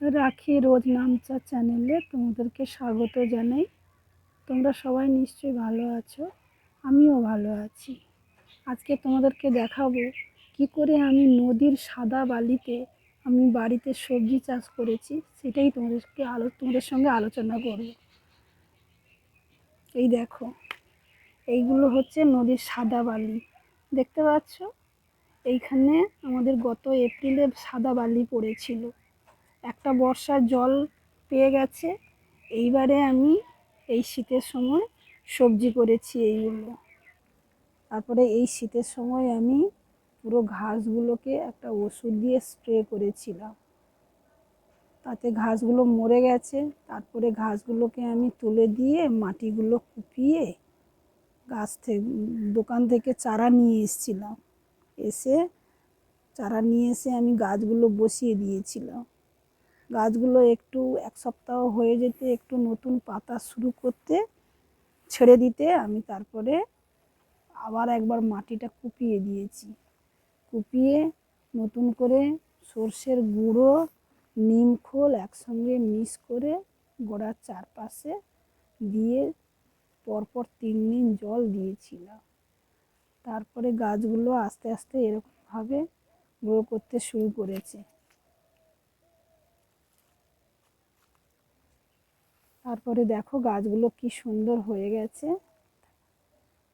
রাখি রোজ নামচা চ্যানেলে তোমাদেরকে স্বাগত জানাই। তোমরা সবাই নিশ্চয়ই ভালো আছো, আমিও ভালো আছি। আজকে তোমাদেরকে দেখাবো কি করে আমি নদীর সাদা বালিতে আমি বাড়িতে সবজি চাষ করেছি, সেটাই তোমাদেরকে আলো, তোমাদের সঙ্গে আলোচনা করব। এই দেখো, এইগুলো হচ্ছে নদীর সাদা বালি। দেখতে পাচ্ছ? এইখানে আমাদের গত এপ্রিলে সাদা বালি পড়েছিল। একটা বর্ষার জল পেয়ে গেছে। এইবারে আমি এই শীতের সময় সবজি করেছি এইগুলো। তারপরে এই শীতের সময় আমি পুরো ঘাসগুলোকে একটা ওষুধ দিয়ে স্প্রে করেছিলাম। তাতে ঘাসগুলো মরে গেছে। তারপরে ঘাসগুলোকে আমি তুলে দিয়ে মাটিগুলো কুপিয়ে গাছ থেকে দোকান থেকে চারা নিয়ে এসেছিলাম। এসে চারা নিয়ে এসে আমি গাছগুলো বসিয়ে দিয়েছিলাম। গাছগুলো একটু এক সপ্তাহ হয়ে যেতে, একটু নতুন পাতা শুরু করতে, ছেড়ে দিতে আমি তারপরে আবার একবার মাটিটা কুপিয়ে দিয়েছি। কুপিয়ে নতুন করে সর্ষের গুঁড়ো, নিম খোল একসঙ্গে মিক্স করে গোড়ার চারপাশে দিয়ে পরপর তিন দিন জল দিয়েছিলাম। তারপরে গাছগুলো আস্তে আস্তে এরকমভাবে গ্রো করতে শুরু করেছে। তারপরে দেখো গাছগুলো কি সুন্দর হয়ে গেছে।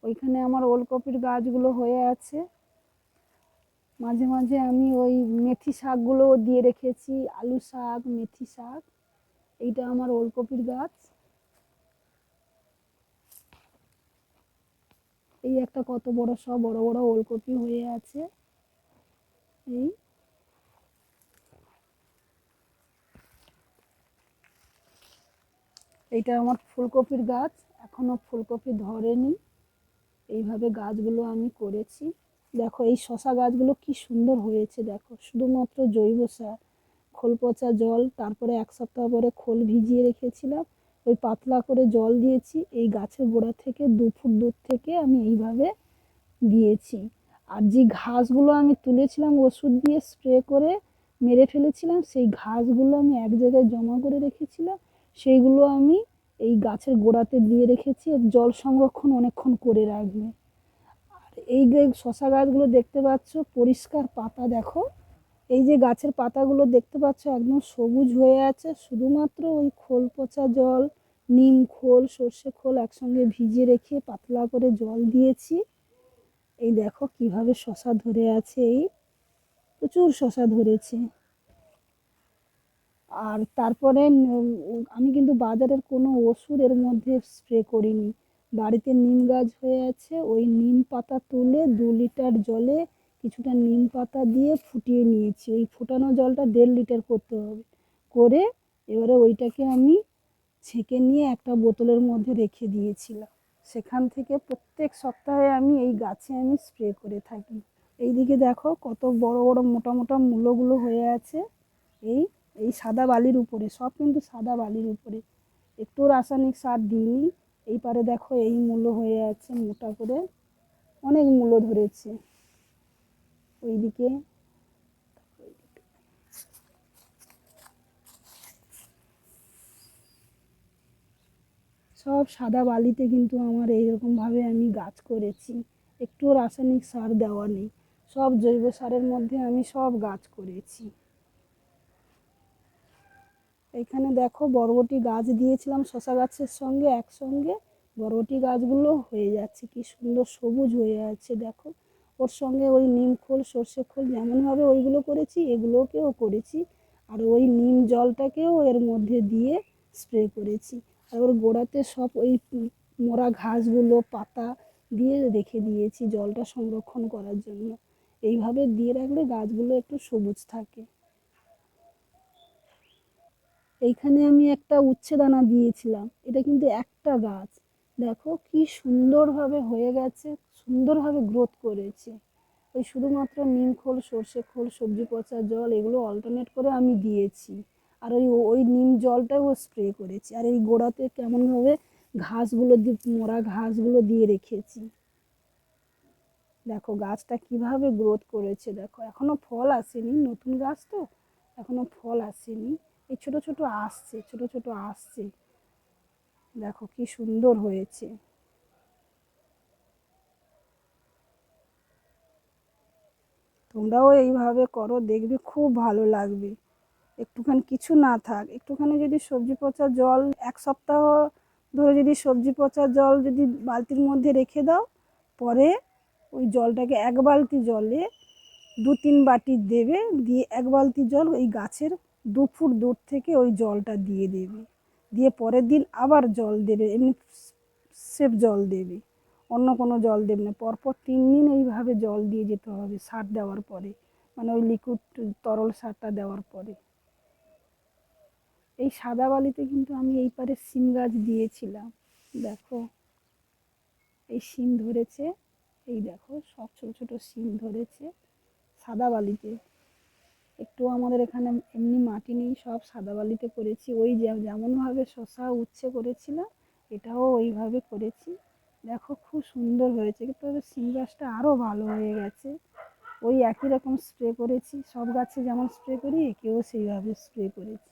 ওইখানে আমার ওলকপির গাছগুলো হয়ে আছে। মাঝে মাঝে আমি ওই মেথি শাকগুলো দিয়ে রেখেছি, আলু শাক, মেথি শাক, এইটা আমার ওলকপির গাছ। এই একটা কত বড় সব বড় বড় ওলকপি হয়ে আছে। এই এইটা আমার ফুলকপির গাছ এখনও ফুলকপি ধরেনি। এইভাবে গাছগুলো আমি করেছি। দেখো, এই শশা গাছগুলো কি সুন্দর হয়েছে, দেখো। শুধুমাত্র জৈব সার, খোল পচা জল, তারপরে এক সপ্তাহ পরে খোল ভিজিয়ে রেখেছিলাম। ওই পাতলা করে জল দিয়েছি, এই গাছের গোড়া থেকে দু ফুট দূর থেকে আমি এইভাবে দিয়েছি। আর যে ঘাসগুলো আমি তুলেছিলাম, ওষুধ দিয়ে স্প্রে করে মেরে ফেলেছিলাম, সেই ঘাসগুলো আমি এক জায়গায় জমা করে রেখেছিলাম। সেইগুলো আমি এই গাছের গোড়াতে দিয়ে রেখেছি জল সংরক্ষণ অনেকক্ষণ করে রাখবে। আর এই যে শশা গাছগুলো দেখতে পাচ্ছ, পরিষ্কার পাতা দেখো। এই যে গাছের পাতাগুলো দেখতে পাচ্ছ, একদম সবুজ হয়ে আছে। শুধুমাত্র ওই খোল পচা জল, নিম খোল, সর্ষে খোল একসঙ্গে ভিজিয়ে রেখে পাতলা করে জল দিয়েছি। এই দেখো কীভাবে শশা ধরে আছে, এই প্রচুর শশা ধরেছে। আর তারপরে আমি কিন্তু বাজারের কোনো ওষুধ এর মধ্যে স্প্রে করিনি। বাড়িতে নিম গাছ হয়ে আছে, ওই নিম পাতা তুলে দু লিটার জলে কিছুটা নিম পাতা দিয়ে ফুটিয়ে নিয়েছি। ওই ফুটানো জলটা দেড় লিটার করতে হবে। করে এবারে ওইটাকে আমি ছেঁকে নিয়ে একটা বোতলের মধ্যে রেখে দিয়েছিলাম। সেখান থেকে প্রত্যেক সপ্তাহে আমি এই গাছে আমি স্প্রে করে থাকি। এইদিকে দেখো কত বড় বড় মোটা মোটা মূলগুলো হয়ে আছে। এই এই সাদা বালির উপরে, সব কিন্তু সাদা বালির উপরে। একটু রাসায়নিক সার দিইনি এই পারে দেখো এই মূলো হয়ে আছে মোটা করে, অনেক মূলো ধরেছে। ওইদিকে সব সাদা বালিতে কিন্তু আমার এইরকমভাবে আমি গাছ করেছি। একটু রাসায়নিক সার দেওয়া নেই। সব জৈব সারের মধ্যে আমি সব গাছ করেছি। এইখানে দেখো বরবটি গাছ দিয়েছিলাম শশা গাছের সঙ্গে, একসঙ্গে বরবটি গাছগুলো হয়ে যাচ্ছে। কি সুন্দর সবুজ হয়ে যাচ্ছে দেখো। ওর সঙ্গে ওই নিম খোল, সর্ষে খোল যেমনভাবে ওইগুলো করেছি, এগুলোকেও করেছি। আর ওই নিম জলটাকেও এর মধ্যে দিয়ে স্প্রে করেছি। আর ওর গোড়াতে সব ওই মরা ঘাসগুলো, পাতা দিয়ে রেখে দিয়েছি জলটা সংরক্ষণ করার জন্য। এইভাবে দিয়ে রাখলে গাছগুলো একটু সবুজ থাকে। এইখানে আমি একটা উচ্ছে দানা দিয়েছিলাম। এটা কিন্তু একটা গাছ। দেখো কি সুন্দরভাবে হয়ে গেছে, সুন্দরভাবে গ্রোথ করেছে। ওই শুধুমাত্র নিম খোল, সর্ষে খোল, সবজি পচা জল এগুলো অল্টারনেট করে আমি দিয়েছি। আর ওই ওই নিম জলটাও স্প্রে করেছি। আর এই গোড়াতে কেমনভাবে ঘাসগুলো দিয়ে মরা ঘাসগুলো দিয়ে রেখেছি। দেখো গাছটা কীভাবে গ্রোথ করেছে দেখো। এখনও ফল আসেনি, নতুন গাছ তো? এখনও ফল আসেনি। এই ছোট ছোট আসছে, ছোট ছোট আসছে। দেখো কি সুন্দর হয়েছে। তোমরাও এইভাবে করো, দেখবে খুব ভালো লাগবে। একটুখানি কিছু না থাক, একটুখানি যদি সবজি পচা জল, এক সপ্তাহ ধরে যদি সবজি পচা জল যদি বালতির মধ্যে রেখে দাও, পরে ওই জলটাকে এক বালতি জলে দু তিন বাটি দেবে, দিয়ে এক বালতি জল ওই গাছের দু ফুট দূর থেকে ওই জলটা দিয়ে দেবে। দিয়ে পরের দিন আবার জল দেবে, এমনি সেফ জল দেবে। অন্য কোনো জল দেবে না। পরপর তিন দিন এইভাবে জল দিয়ে যেতে হবে সার দেওয়ার পরে। মানে ওই লিকুইড তরল সারটা দেওয়ার পরে। এই সাদা বালিতে কিন্তু আমি এই পারে সিম গাছ দিয়েছিলাম। দেখো, এই সিম ধরেছে। এই দেখো, সব ছোটো ছোটো সিম ধরেছে সাদা বালিতে। একটু আমাদের এখানে এমনি মাটি নেই, সব সাদা বালিতে করেছি। ওই যেমনভাবে শশা উচ্ছে করেছিলাম এটাও ওইভাবে করেছি। দেখো খুব সুন্দর হয়েছে তবে সিম গাছটা আরও ভালো হয়ে গেছে। ওই একই রকম স্প্রে করেছি, সব গাছে যেমন স্প্রে করি, একেও সেইভাবে স্প্রে করেছি।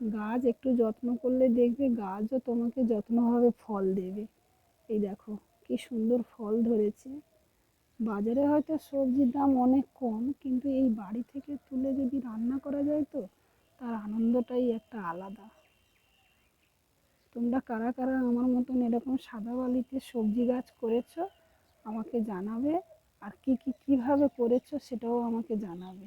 গাছ একটু যত্ন করলে দেখবে গাছও তোমাকে যত্নভাবে ফল দেবে। এই দেখো, কি সুন্দর ফল ধরেছে। বাজারে হয়তো সবজির দাম অনেক কম, কিন্তু এই বাড়ি থেকে তুলে যদি রান্না করা যায় তো, তার আনন্দটাই একটা আলাদা। তোমরা কারা কারা আমার মতন এরকম সাদা বালিতে সবজি গাছ করেছ, আমাকে জানাবে। আর কি কি, কীভাবে করেছ সেটাও আমাকে জানাবে।